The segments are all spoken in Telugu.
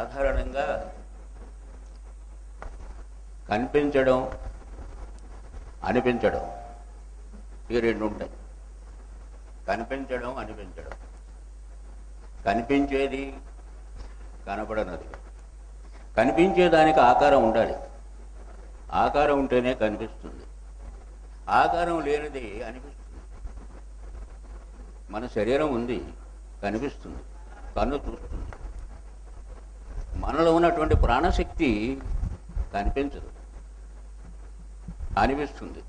సాధారణంగా కనిపించడం అనిపించడం ఈ రెండు ఉంటాయి. కనిపించడం అనిపించడం. కనిపించేది కనపడనది. కనిపించేదానికి ఆకారం ఉండాలి. ఆకారం ఉంటేనే కనిపిస్తుంది. ఆకారం లేనిది అనిపిస్తుంది. మన శరీరం ఉంది కనిపిస్తుంది. కన్ను చూస్తుంది. మనలో ఉన్నటువంటి ప్రాణశక్తి కనిపించదు. అనిపిస్తుంది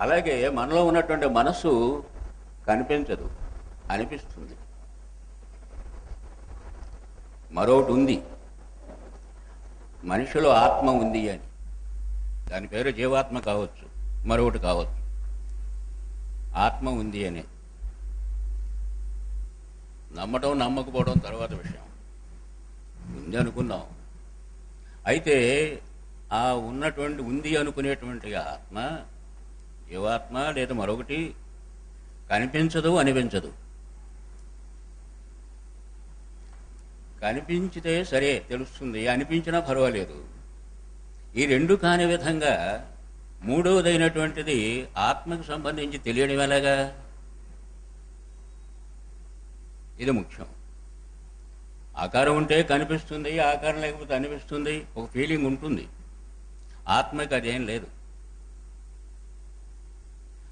అలాగే మనలో ఉన్నటువంటి మనస్సు కనిపించదు. అనిపిస్తుంది. మరొకటి ఉంది. మనిషిలో ఆత్మ ఉంది అని. దాని పేరు జీవాత్మ కావచ్చు. మరొకటి కావచ్చు. ఆత్మ ఉంది అని. నమ్మటం నమ్మకపోవడం తర్వాత విషయం. ఉంది అనుకున్నాం. అయితే ఆ ఉన్నటువంటి ఉంది అనుకునేటువంటి ఆత్మ జీవాత్మ లేదా మరొకటి కనిపించదు అనిపించదు. కనిపించితే సరే తెలుస్తుంది. అనిపించినా పర్వాలేదు. ఈ రెండు కాని విధంగా మూడవదైనటువంటిది ఆత్మకు సంబంధించి తెలియడం ఎలాగా? ఇది ముఖ్యం. ఆకారం ఉంటే కనిపిస్తుంది ఆకారం లేకపోతే అనిపిస్తుంది ఒక ఫీలింగ్ ఉంటుంది. ఆత్మకి అదేం లేదు.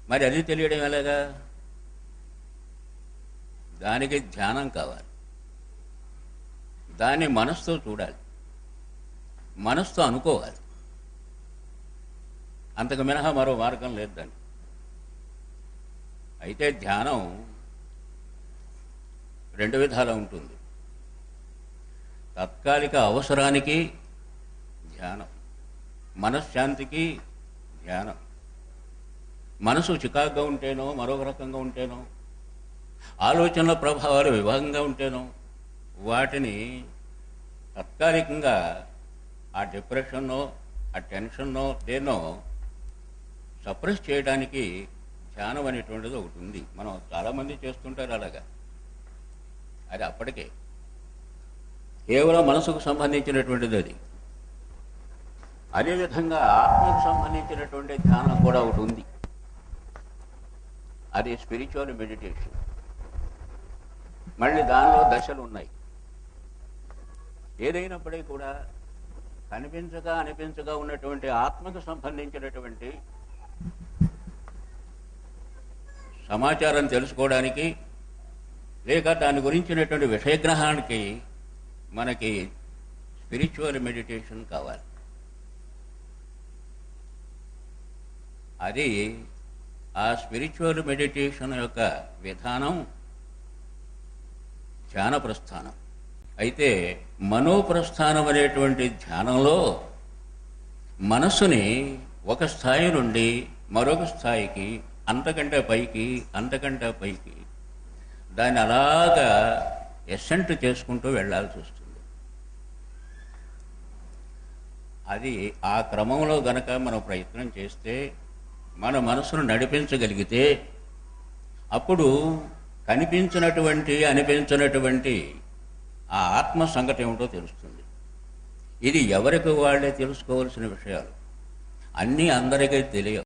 మరి అది తెలియడం ఎలాగా? దానికి ధ్యానం కావాలి. దాన్ని మనసుతో చూడాలి. మనసుతో అనుకోవాలి. అంతకు మినహా మరో మార్గం లేదు దాన్ని అయితే ధ్యానం రెండు విధాలా ఉంటుంది. తాత్కాలిక అవసరానికి ధ్యానం. మనశ్శాంతికి ధ్యానం. మనసు చికాగ్గా ఉంటేనో మరొక రకంగా ఉంటేనో ఆలోచనల ప్రభావాలు విభాగంగా ఉంటేనో వాటిని తాత్కాలికంగా ఆ డిప్రెషన్నో ఆ టెన్షన్నో దేనో సప్రెస్ చేయడానికి ధ్యానం అనేటువంటిది ఒకటి ఉంది. మనం చాలామంది చేస్తుంటారు అలాగా. అది అప్పటికే. కేవలం మనసుకు సంబంధించినటువంటిది అది. అదేవిధంగా ఆత్మకు సంబంధించినటువంటి ధ్యానం కూడా ఒకటి ఉంది. అది స్పిరిచువల్ మెడిటేషన్ మళ్ళీ దానిలో దశలు ఉన్నాయి. ఏదైనప్పటికీ కూడా కనిపించగా అనిపించగా ఉన్నటువంటి ఆత్మకు సంబంధించినటువంటి సమాచారం తెలుసుకోవడానికి లేక దాని గురించినటువంటి విషయగ్రహానికి మనకి స్పిరిచువల్ మెడిటేషన్ కావాలి. అది ఆ స్పిరిచువల్ మెడిటేషన్ యొక్క విధానం ధ్యాన ప్రస్థానం అయితే మనోప్రస్థానం అనేటువంటి ధ్యానంలో మనస్సుని ఒక స్థాయి నుండి మరొక స్థాయికి అంతకంటే పైకి అంతకంటే పైకి దాన్ని అలాగా ఎసెంట్ చేసుకుంటూ వెళ్ళాల్సి వస్తుంది. అది ఆ క్రమంలో గనక మనం ప్రయత్నం చేస్తే మన మనసును నడిపించగలిగితే అప్పుడు కనిపించినటువంటి అనిపించినటువంటి ఆ ఆత్మ సంగతి ఏమిటో తెలుస్తుంది. ఇది ఎవరికి వాళ్ళే తెలుసుకోవాల్సిన విషయాలు. అన్నీ అందరికీ తెలియవు.